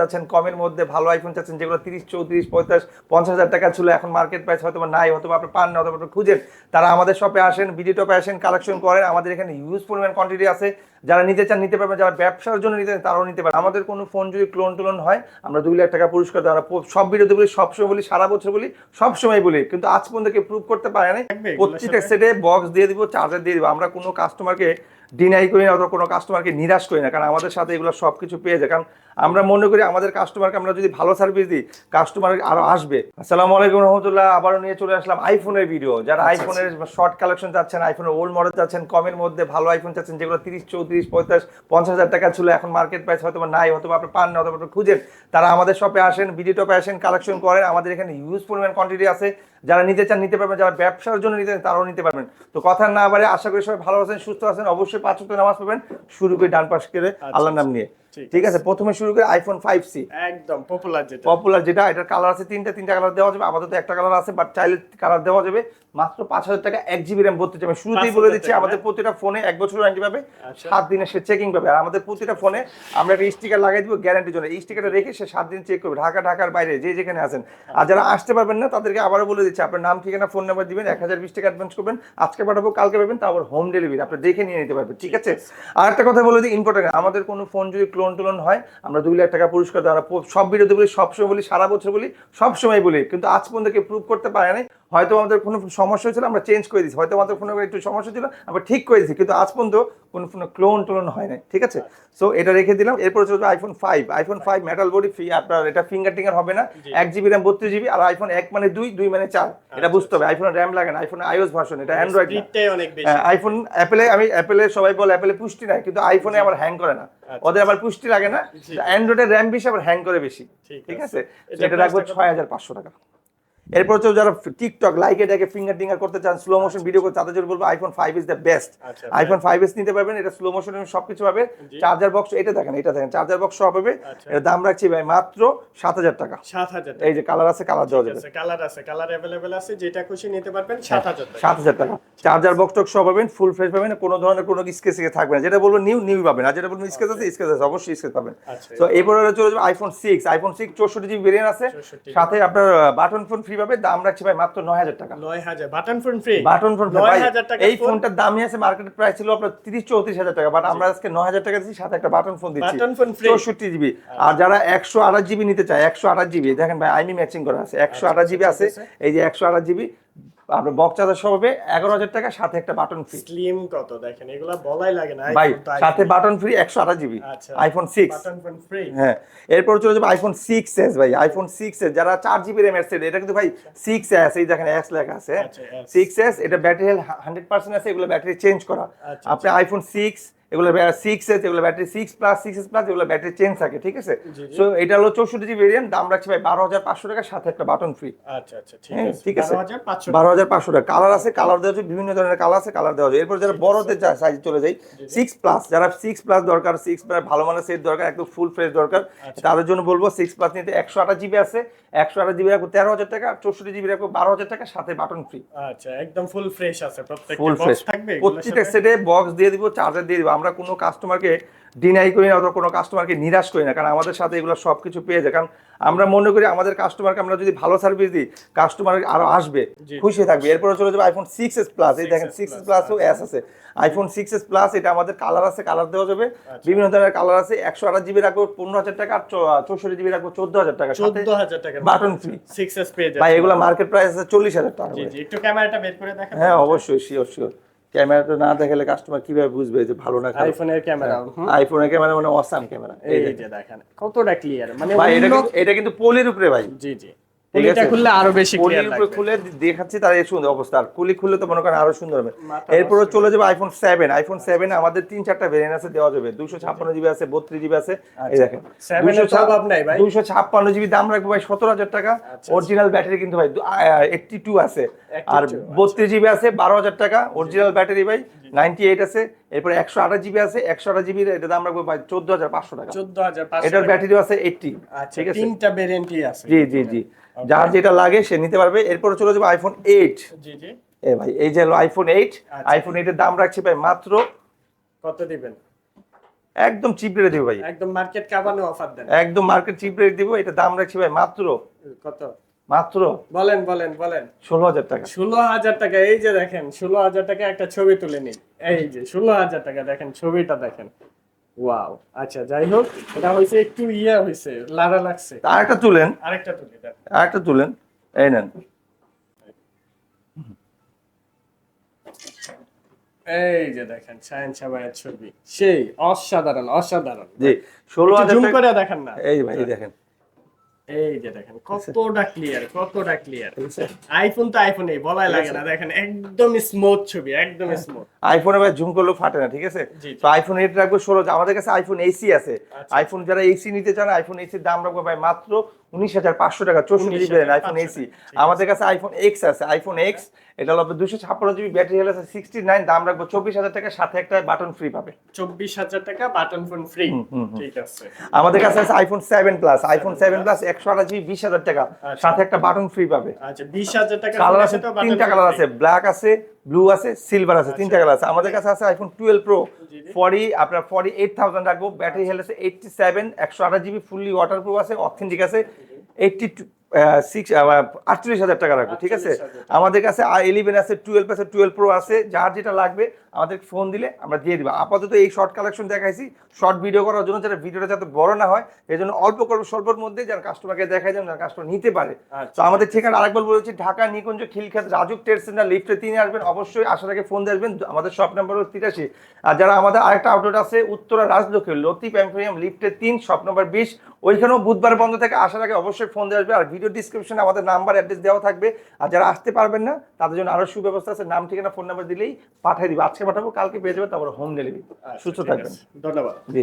চাচ্ছেন, কমের মধ্যে ভালো আইফোন চাচ্ছেন, যেগুলো তিরিশ, চৌত্রিশ, পঁয়তাল্লিশ, পঞ্চাশ হাজার টাকা ছিল, এখন মার্কেট প্রাইস হয়তো নাই হয়তো আপনি পান না হয়তো খুঁজেন। তারা আমাদের শপে আসেন বিডি টপে আসেন কালেকশন করেন। আমাদের এখানে ইউজফুল পরিমাণ কোয়ান্টিটি আছে। যারা নিতে চান নিতে পারবেন যারা ব্যবসার জন্য নিতে চান তারাও নিতে পারেন আমাদের কোনো ফোন যদি ক্লোন টোলন হয় আমরা দুই লাখ টাকা পুরস্কার দেওয়া আমরা সব ভিডিওতে বলি সবসময় বলি সারা বছর বলি সবসময় বলি। কিন্তু আজ পর্যন্ত কেউ প্রুভ করতে পারে নাই। এগুলোর প্রত্যেকটা সেটে বক্স দিয়ে দিব চার্জার দিয়ে দিব। আমরা কোনো কাস্টমারকে ডিনাই করি না অথবা কোনো কাস্টমারকে নিরাশ করি না কারণ আমাদের সাথে এগুলো সব কিছু পেয়ে যায়। কারণ আমরা মনে করি আমাদের কাস্টমারকে আমরা যদি ভালো সার্ভিস দিই কাস্টমার আরও আসবে। আসসালামু আলাইকুম রহমতুল্লাহ আবারও নিয়ে চলে আসলাম আইফোনের ভিডিও যারা আইফোনের শর্ট কালেকশন চাচ্ছেন আইফোনের ওল্ড মডেল চাচ্ছেন কমের মধ্যে ভালো আইফোন চাচ্ছেন যেগুলো তিরিশ চৌত্রিশ পঁয়তাল্লিশ, পঞ্চাশ হাজার টাকা ছিল, এখন মার্কেট প্রাইস হয়তো নাই হয়তো আপনি পান না আপনি খুঁজেন, তারা আমাদের শপে আসেন বিডি টপে আসেন কালেকশন করেন, আমাদের এখানে হিউজ পরিমাণ কোয়ান্টিটি আছে। যারা নিতে চান নিতে পারবেন যারা ব্যবসার জন্য নিতে চান তারাও নিতে পারবেন। তো কথা না বাড়ে আশা করি সবাই ভালো আছেন সুস্থ আছেন অবশ্যই পাঁচ ওয়াক্ত নামাজ পাবেন শুরু করে ডান পাশ করে আল্লাহর নাম নিয়ে। ঠিক ঠিক আছে প্রথমে শুরু করে আইফোন ফাইভ সি একদম পপুলার যেটা। পপুলার যেটা এটার কালার আছে তিনটা তিনটা কালার দেওয়া যাবে আপাতত একটা কালার আছে বাট চাইলে কালার দেওয়া যাবে। মাত্র পাঁচ হাজার টাকা এক জিবি র্যাম বলতে যাবে শুরুতেই বলে দিচ্ছি আমাদের হ্যাঁ? প্রতিটা ফোনে এক বছর ওয়ারেন্টি পাবে আচ্ছা। সাত দিনে সে চেকিং পাবে। আর আমাদের প্রতিটা ফোনে আমরা একটা স্টিকার লাগাই দিব গ্যারান্টির জন্য। এই স্টিকারটা রেখে সে সাত দিন চেক করবে। ঢাকা ঢাকার বাইরে যে যেখানে আছেন। আর যারা আসতে পারবেন না তাদেরকে আবারও বলে দিচ্ছি, আপনার নাম, ঠিকানা ফোন নাম্বার দিবেন, এক হাজার বিশ টাকা অ্যাডভান্স করবেন, আজকে পাঠাবো, কালকে পাবেন তারপর হোম ডেলিভারি আপনি দেখে নিয়ে নিতে পারবেন, ঠিক আছে? আর একটা কথা বলে দিই ইম্পর্টেন্ট আমাদের কোনো ফোন যদি ক্লোন টোলন হয়, আমরা দুই লাখ টাকা পুরস্কার দেওয়া সব ভিডিওতে বলি সবসময় বলি, সারা বছর বলি সবসময় বলি, কিন্তু আজ পর্যন্ত কেউ প্রুভ করতে পারে নাই। হয়তো আমাদের কোনো সমস্যা হয়েছিল আমরা চেঞ্জ করে দিচ্ছি হয়তো আমাদের ফোনে একটু সমস্যা ছিল আমরা ঠিক করে দিচ্ছি কিন্তু আজ পর্যন্ত কোনো ফোনে ক্লোন টোলন হয় নাই ঠিক আছে? সো এটা রেখে দিলাম। এরপর চলবে iPhone five iPhone five metal body ফি আপনার এটা ফিঙ্গার টিঙ্গার হবে না। এক জিবি র্যাম বত্রিশ জিবি আর আইফোন এক মানে দুই দুই মানে চার। এটা বুঝতে হবে। আইফোন র্যাম লাগে না আইফোন আইওস ভার্সন এটা অ্যান্ড্রয়েড আইফোন অ্যাপেলে আমি অ্যাপেলে সবাই বলে অ্যাপেলে পুষ্টি নাই কিন্তু আইফোনে আমার হ্যাং করে না। ওদের আবার পুষ্টি লাগে না। অ্যান্ড্রয়েডের র্যাম বেশি আবার হ্যাং করে বেশি ঠিক আছে। এটা রাখব কত? ছয় হাজার পাঁচশো টাকা। এরপর হচ্ছে যারা টিকটক লাইক এটাকে ফিঙ্গার টিঙ্গার করতে চান স্লো মোশন ভিডিও করতে তাদের জন্য বলব iPhone five is the best আচ্ছা, আইফোন ফাইভ এস নিতে পারবেন এটা স্লো মোশন সবকিছু পাবে। চার্জার বক্স এটা দেখেন এটা দেখেন চার্জার বক্স সব পাবে। আচ্ছা। এর দাম রাখছি ভাই মাত্র সাত হাজার টাকা। সাত হাজার এই যে কালার আছে কালার দেওয়া যাবে। কালার আছে কালার অ্যাভেলেবেল আছে যেটা খুশি নিতে পারবেন সাত হাজার সাত হাজার টাকা। চার্জার বক্স টক সব পাবেন ফুল ফ্রেশ পাবেন কোনো ধরনের কোনো স্কেচ থাকবে না। যেটা বলব নিউ নিউ পাবেন আর যেটা বলব স্কেচ আছে স্কেচ আছে অবশ্যই স্কেচ পাবেন। আচ্ছা, তো এরপরে চলে যাবে আইফোন সিক্স আইফোন সিক্স চৌষট্টি জিবি ভেরিয়েন্ট আছে। সাথে আপনার বাটন ফোন ফ্রি পাবে দাম রাখছি ভাই? মাত্র নয় হাজার টাকা। নয় হাজার button phone free button phone নয় হাজার টাকা এই ফোনটার দামই আছে মার্কেট প্রাইস ছিল আপনার তিরিশ চৌত্রিশ হাজার টাকা বাট আমরা আজকে নয় হাজার টাকা দিচ্ছি সাথে একটা বাটন ফোন দিচ্ছি। বাটন ফোন ফ্রি চৌষট্টি জিবি আর যারা একশো আঠাশ জিবি নিতে চায় একশো আঠাশ জিবি দেখেন ভাই আইমি ম্যাচিং করা আছে। একশো আঠাশ জিবি আছে এই যে একশো আঠাশ জিবি আপনার বক্স চার্জার সহ হবে এগারো হাজার টাকা সাথে একটা বাটন ফ্রি স্লিম কত? দেখেন এগুলা বলাই লাগে না ভাই সাথে বাটন ফ্রি একশো আঠাশ জিবি আচ্ছা। আইফোন সিক্স বাটন ফ্রি হ্যাঁ এরপর চলে যাবে আইফোন সিক্স এস ভাই আইফোন সিক্স এস যারা চার জিবি র্যাম এর সেট এটা কিন্তু ভাই সিক্স এস এই দেখেন এক্স লেখা আছে আচ্ছা, সিক্স এস এটা ব্যাটারি হেলথ হান্ড্রেড পার্সেন্ট আছে এগুলো ব্যাটারি চেঞ্জ করা। আচ্ছা, আপনি আইফোন সিক্স এগুলো সিক্স এস এগুলো battery six plus six S plus এগুলো ব্যাটারি চেঞ্জ থাকে ঠিক আছে। সো এটা হলো চৌষট্টি জিবি ভেরিয়েন্ট দাম রাখছি ভাই বারো হাজার পাঁচশো টাকা সাথে একটা বাটন ফ্রি আচ্ছা আচ্ছা ঠিক হ্যাঁ, আছে। বারো হাজার পাঁচশো টাকা। কালার আছে কালার দেওয়া আছে বিভিন্ন ধরনের কালার আছে কালার দেওয়া যায় এরপর যারা বড়দের সাইজ চলে যায় সিক্স প্লাস যারা সিক্স প্লাস দরকার সিক্স প্লাস ভালো মানের সেট দরকার একদম ফুল ফ্রেশ দরকার আচ্ছা। তাদের জন্য বলব সিক্স প্লাস নিতে একশো আঠাশ জিবি আছে একশো আঠাশ জিবি রাখব তেরো হাজার টাকা চৌষট্টি জিবি রাখব বারো হাজার টাকা সাথে বাটন ফ্রি আচ্ছা একদম ফুল ফ্রেশ আছে প্রত্যেকটা ফুল ফ্রেশ থাকবে প্রত্যেকটা সেটে বক্স দিয়ে দিব চার্জার দিয়ে দিব আমরা কোনো কাস্টমারকে ডিনাই করি না অথবা কোনো কাস্টমারকে নিরাশ করি না কারণ আমাদের সাথে এগুলো সব কিছু পেয়ে যায়। কারণ আমরা মনে করি আমাদের কাস্টমারকে আমরা যদি ভালো সার্ভিস দিই কাস্টমার আরও আসবে খুশি থাকবে। এরপরে চলে যাবে আইফোন সিক্স এস প্লাস এই দেখেন সিক্স এস প্লাসও এস আছে। আইফোন সিক্স এস প্লাস এটা আমাদের কালার আছে কালার দেওয়া যাবে। বিভিন্ন ধরনের কালার আছে একশো আঠাশ জিবি রাখব পনেরো হাজার টাকা আর চৌষট্টি জিবি রাখব চোদ্দ হাজার টাকা। চোদ্দ হাজার টাকা বাটন ফ্রি সিক্স এস পেয়ে ভাই এগুলো মার্কেট প্রাইস আছে চল্লিশ হাজার টাকা একটু ক্যামেরাটা বের করে দেখান হ্যাঁ অবশ্যই শিওর শিওর ক্যামেরাটা না দেখালে কাস্টমার কীভাবে বুঝবে যে ভালো না খারাপ? আইফোনের ক্যামেরা আইফোনের ক্যামেরা মানে অসাম ক্যামেরা। এই যে দেখেন। কতটা ক্লিয়ার মানে ভাই এটা এটা কিন্তু পলির উপরে ভাই। জি জি। ঠিক এটা আছে? খুললে আরও বেশি ক্লিয়ার লাগবে। খুলে দেখাচ্ছি তার এই সুন্দর অবস্থা। আর কুলি খুললে তো মনে করেন আরও সুন্দর হবে। মাথা চলে যাবে আইফোন আমাদের তিন চারটা ভেরিয়েন্ট আছে দেওয়া যাবে। জিবি আছে বত্রিশ জিবি আছে। এই দেখেন। আচ্ছা। এর অভাব নাই ভাই। দুশো ছাপ্পান্ন জিবি দাম রাখব ভাই সতেরো হাজার টাকা। আচ্ছা, অরিজিনাল ব্যাটারি কিন্তু ভাই এইটটি টু আছে। আর আচ্ছা। বত্রিশ জিবি আছে বারো হাজার টাকা। অরিজিনাল ব্যাটারি ভাই নাইনটি এইট আছে এরপরে একশো আঠাশ জিবি আছে একশো আঠাশ জিবির এটা দাম রাখব চোদ্দ হাজার পাঁচশো টাকা। চোদ্দ হাজার এটার টাকা। ব্যাটারিও আছে এইটটি আচ্ছা ঠিক আছে? তিনটা ভেরিয়েন্টই আছে। জি জি জি। যার যেটা লাগে সে নিতে পারবে। এরপরে চলে যাবে আইফোন এইট জি জি। এ ভাই এই যে হলো আইফোন এইট। আইফোন এইটের দাম রাখছি ভাই মাত্র কত দিবেন? একদম চিপ রেটে দিব ভাই। একদম মার্কেট কাবানো অফার দেন। একদম মার্কেট চিপ রেট দিব এটা দাম রাখছি ভাই মাত্র কত? মাত্র? বলেন বলেন বলেন। ষোলো হাজার টাকা। ষোলো হাজার টাকা এই যে দেখেন ষোলো হাজার টাকা একটা ছবি তুলে নিন। এই যে ষোলো হাজার টাকা দেখেন ছবিটা দেখেন। ওয়াও আচ্ছা যাই হোক এটা হয়েছে একটু ইয়ে হয়েছে লাড়া লাগছে। আরেকটা তুলেন। আরেকটা তুলে আরেকটা তুলেন। এই নেন। এই যে দেখেন সায়ন সাবাইয়ের ছবি। সেই অসাধারণ অসাধারণ। জি ষোলো হাজার করে দেখেন না। এই ভাই দেখেন। এই যে দেখেন কতটা ক্লিয়ার কতটা ক্লিয়ার আইফোন তো আইফোনই বলাই লাগে না দেখেন একদম স্মুথ ছবি একদম স্মুথ আইফোনে ভাই জুম করলেও ফাটে না ঠিক আছে। তো আইফোন এইট রাখব ষোলো আমাদের কাছে আইফোন এসি আছে। আচ্ছা। আইফোন যারা এসি নিতে চান আইফোন এসির দাম রাখব ভাই মাত্র উনিশ হাজার পাঁচশো টাকা চৌষট্টি জিবি আইফোন এসি আমাদের কাছে আইফোন এক্স আছে আইফোন এক্স এটা হলো দুশো ছাপ্পান্ন জিবি ব্যাটারি হেল আছে সিক্সটি নাইন দাম রাখব চব্বিশ হাজার টাকা সাথে একটা বাটন ফ্রি পাবে। চব্বিশ হাজার টাকা বাটন ফোন ফ্রি ঠিক আছে। আমাদের কাছে আছে iPhone seven plus iPhone seven plus একশো আঠাশ জিবি বিশ হাজার টাকা সাথে একটা বাটন ফ্রি পাবে। আচ্ছা বিশ হাজার টাকা কালার আছে তিনটা কালার আছে ব্ল্যাক আছে ব্লু আছে সিলভার আছে তিনটা কালার আছে। আমাদের কাছে আছে আইফোন টুয়েলভ প্রো ফরি আপনার ফরি এইট থাউজেন্ড রাখব ব্যাটারি হেল আছে এইটটি সেভেন একশো আঠাশ জিবি ফুললি ওয়াটার প্রুফ আছে। অথেন্টিক আছে এইটটি সিক্স আটচল্লিশ হাজার টাকা রাখব ঠিক আছে? আমাদের কাছে ইলেভেন আছে টুয়েলভ আছে টুয়েলভ প্রো আছে যার যেটা লাগবে আমাদের ফোন দিলে আমরা দিয়ে দিব। আপাতত এই শর্ট কালেকশন দেখাইছি শর্ট ভিডিও করার জন্য যাতে ভিডিওটা যাতে বড় না হয় এই জন্য অল্প করব স্বল্পের মধ্যে যারা কাস্টমারকে দেখাই যেন কাস্টমার নিতে পারে। আচ্ছা। তো আমাদের ঠিকানা আরেকবার বলেছি ঢাকা নিকুঞ্জ খিলখ্যাত রাজুক ট্রেড সেন্টার লিফটে তিনি আসবেন অবশ্যই আসার আগে ফোন দিয়ে আসবেন আমাদের শপ নাম্বার হলো তিরাশি। আর যারা আমাদের আরেকটা আউটলেট আছে উত্তরা রাজলক্ষ্মী লতিফ এম্পোরিয়াম লিফটে তিন শপ নাম্বার বিশ ওইখানেও বুধবার বন্ধ থাকে আসার আগে অবশ্যই ফোন দিয়ে আসবে। আর ভিডিও ডিসক্রিপশনে আমাদের নাম্বার অ্যাড্রেস দেওয়া থাকবে। আর যারা আসতে পারবেন না তাদের জন্য আরও সুব্যবস্থা আছে। নাম ঠিকানা ফোন নাম্বার দিলেই পাঠিয়ে দিবে। আজকে পাঠাবো কালকে পেয়ে যাবে তারপর হোম ডেলিভারি আচ্ছা, সুস্থ থাকবেন। ধন্যবাদ। জি।